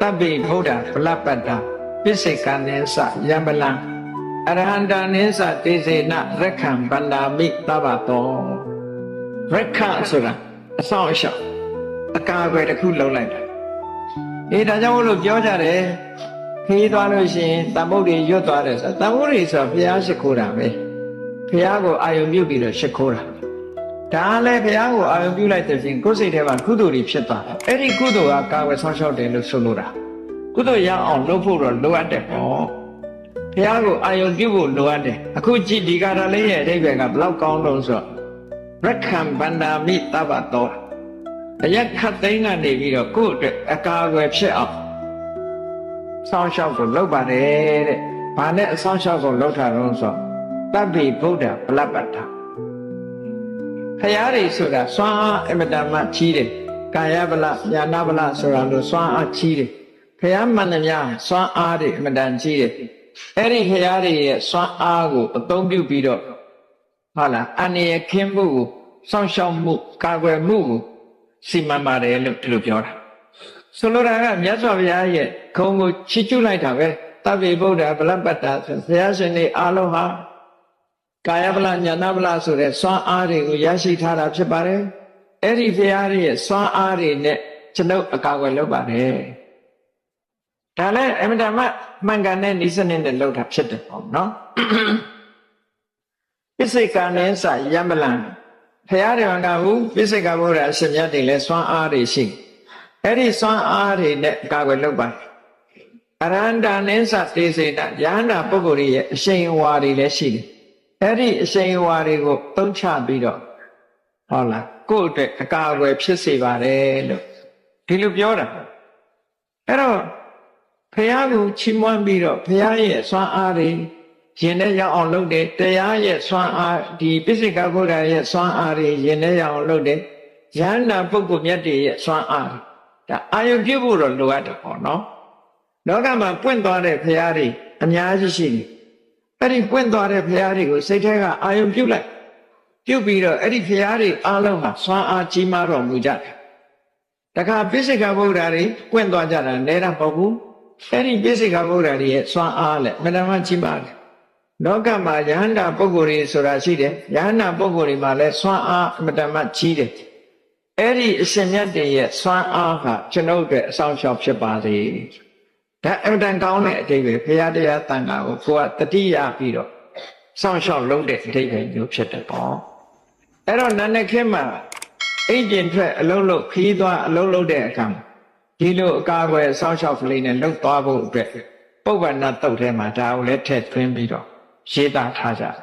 တပ်ပိဗုဒ္ဓဗလပ္ပတ္တပိစိကံနေသယံပလံအရဟန္တာနေသတေစေနရက္ခံဗန္ဒာမိသဗ္ဗတောရက္ခဆိုတာအဆောင်အရှောက်အကာအကွယ်တစ်ခုလုံးလိုက်တာအေးဒါကြောင့်မလို့ပြောကြတယ်ခီးသွားလို့ရှိရင်တမ္ပုဒ္ဒေရွတ်သွားတယ်ဆိုတမ္ပုဒ္ဒေဆိုတာဘုရားရှိခိုးတာပဲဘုရားကိုအာယုံပြုပြီးတော့ရှိခိုးတာ ဒါလည်းဘုရားကိုအာယုံပြုလိုက်တဲ့ပြင်ကိုယ်စိတ်ထဲမှာကုသိုလ်တွေဖြစ်သွားတယ်အဲ့ဒီကုသိုလ်ကကာဝယ်ဆောင်ရှောက်တယ်လို့ဆိုလိုတာကုသိုလ်ရအောင်လုပ်ဖို့တော့လိုအပ်တယ်ပေါ့ဘုရားကိုအာယုံပြုဖို့လိုအပ်တယ်အခုကြည့်ဒီကာရလေးရဲ့အဓိပ္ပာယ်ကဘယ်လောက်ကောင်းလို့ဆိုတော့ရက္ခံဗန္ဒာမိတဗ္ဗတောအရက်ခတ်သိမ်းကနေပြီးတော့ကိုယ့်အတွက်အကာအကွယ်ဖြစ်အောင်ဆောင်းလျှောက်ကိုလုပ်ပါတယ်တဲ့။ဘာနဲ့အဆောင်းလျှောက်ကိုလုပ်တာတော့ဆိုတော့တပ္ပိဗုဒ္ဓဗလပ္ပတ္ထ ခရားတွေဆိုတာစွမ်းအားအမတန်မှကြီးတယ်။ကာယဗလညာနာဗလဆိုတာလို့စွမ်းအားကြီးတယ်။ခရားမှန်သမျှစွမ်းအားတွေအမတန်ကြီးတယ်။အဲ့ဒီခရားတွေရဲ့စွမ်းအားကိုအသုံးပြုပြီးတော့ဟုတ်လားအန္တရာယ်ခင်းမှုကိုစောင့်ရှောက်မှုကာကွယ်မှုကိုစီမံပါတယ်လို့ဒီလိုပြောတာဆိုလိုတာကမြတ်စွာဘုရားရဲ့ခုံကိုချီးကျူးလိုက်တာပဲတပ္ပိဗုဒ္ဓဗလပတ္တာဆိုဘုရားရှင်တွေအားလုံးဟာ ကာယဗလညာနာဗလဆိုတဲ့စွမ်းအားတွေကိုရရှိထားတာဖြစ်ပါတယ်အဲ့ဒီဘုရားရဲ့စွမ်းအားတွေနဲ့ကျွန်ုပ်အကာအကွယ်လုပ်ပါတယ်ဒါလည်းအမြဲတမ်းမှန်ကန်တဲ့ဤစနစ်နဲ့လုပ်တာဖြစ်တယ်ပေါ့နော်ပစ္စေကံနဲ့စယံပလံဖရာတော်ကဟုပိစိကဗုဒ္ဓအရှင်မြတ်တွေလည်းစွမ်းအားတွေရှိအဲ့ဒီစွမ်းအားတွေနဲ့အကာအကွယ်လုပ်ပါအရဟန္တာနိသတေစေတယန္တာပုဂ္ဂိုလ်ရဲ့အရှိန်အဝါတွေလည်းရှိတယ် အဲ့ဒီအရှိန်အဝါတွေကိုသုံးချပြီးတော့ဟုတ်လားကိုယ့်အတွက်အကာအကွယ်ဖြစ်စေပါတယ်လို့ဒီလိုပြောတာအဲ့တော့ဖရာကိုချီးမွမ်းပြီးတော့ဖရာရဲ့စွမ်းအားတွေရင်ထဲရောက်အောင်လုပ်တယ်တရားရဲ့စွမ်းအားဒီပိစိကဗုဒ္ဓရဲ့စွမ်းအားတွေရင်ထဲရောက်အောင်လုပ်တယ်ယန္တာပုဂ္ဂိုလ်မြတ်တွေရဲ့စွမ်းအားဒါအာယုပြုဖို့တော့လိုအပ်တယ်ပေါ့နော်လောကမှာပွင့်သွားတဲ့ဖရာတွေအများကြီးရှိတယ် အဲ့ဒီပွင့်သွားတဲ့ဖရာတွေကိုစိတ်ထဲကအာယုပြုလိုက်ပြုတ်ပြီးတော့အဲ့ဒီဖရာတွေအားလုံးဟာစွမ်းအားကြီးမားတော်မူကြတယ်တခါပိစိကဗုဒ္ဓတွေပွင့်သွားကြတာလဲတာမဟုတ်ဘူးအဲ့ဒီပိစိကဗုဒ္ဓတွေရဲ့စွမ်းအားလည်းမတမကြီးမားတယ်လောကမှာယဟန္တာပုဂ္ဂိုလ်တွေဆိုတာရှိတယ်ယဟန္တာပုဂ္ဂိုလ်တွေမှာလည်းစွမ်းအားအမတမကြီးတယ်အဲ့ဒီအရှင်မြတ်တွေရဲ့စွမ်းအားဟာကျွန်ုပ်အတွက်အဆောင်ရှောက်ဖြစ်ပါစေ ဒါအမတန်ကောင်းတဲ့အတိတ်ပဲဘုရားတရားတန်ခါကိုကိုကတတိယပြီးတော့စောင့်ရှောက်လုပ်တဲ့အတိတ်ပဲမျိုးဖြစ်တယ်ပေါ့အဲ့တော့နန္ဒခေတ်မှာအိတ်ကျင်ထွက်အလုံးလုံးခီးသွားအလုံးလုံးတဲ့အခါဒီလိုအကာအကွယ်စောင့်ရှောက်ကလေးနဲ့လှုပ်သွားဖို့အတွက်ပုဗ္ဗန္နတုတ်ထဲမှာဒါကိုလည်းထည့်သွင်းပြီးတော့ရေးသားထားကြတယ်